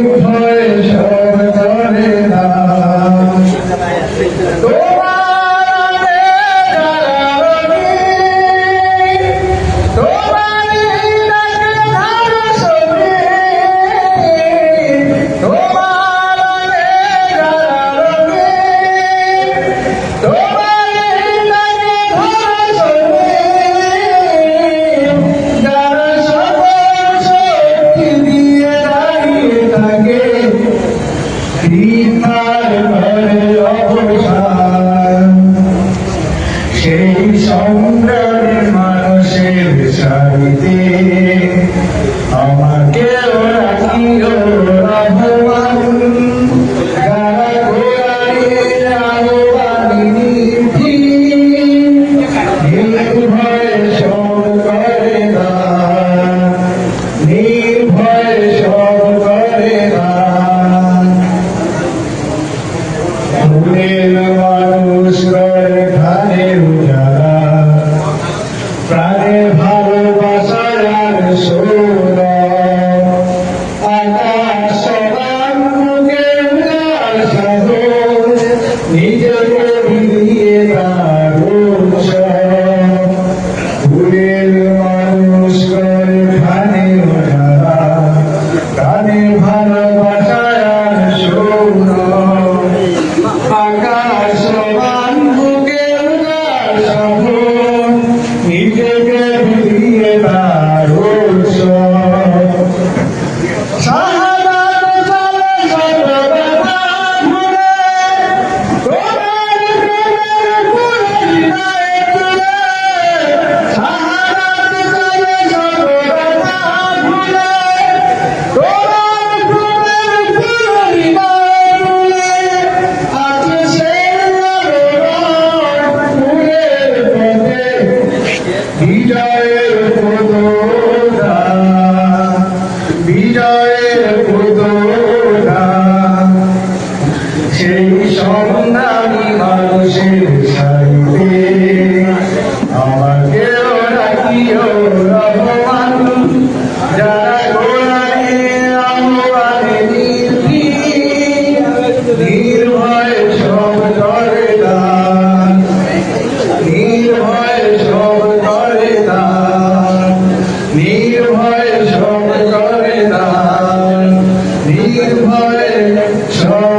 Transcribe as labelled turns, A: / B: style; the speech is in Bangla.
A: নির্ভয় প্রাণে ভালোবাসার সুর। আকাশ নিজেকে বিলিয়ে তার ফুলের মানুষ করে ধানে উজালা প্রাণে ভালোবাসার সেই সন্ধানী মানুষের সাইতে আমাকেও রাখিও রহমান যারা গোড়ায় আমারে নীতি নির্ভয় সব করে দান নির্ভয় সব করে দান নির্ভয় সব করে দান। নির্ভয় সব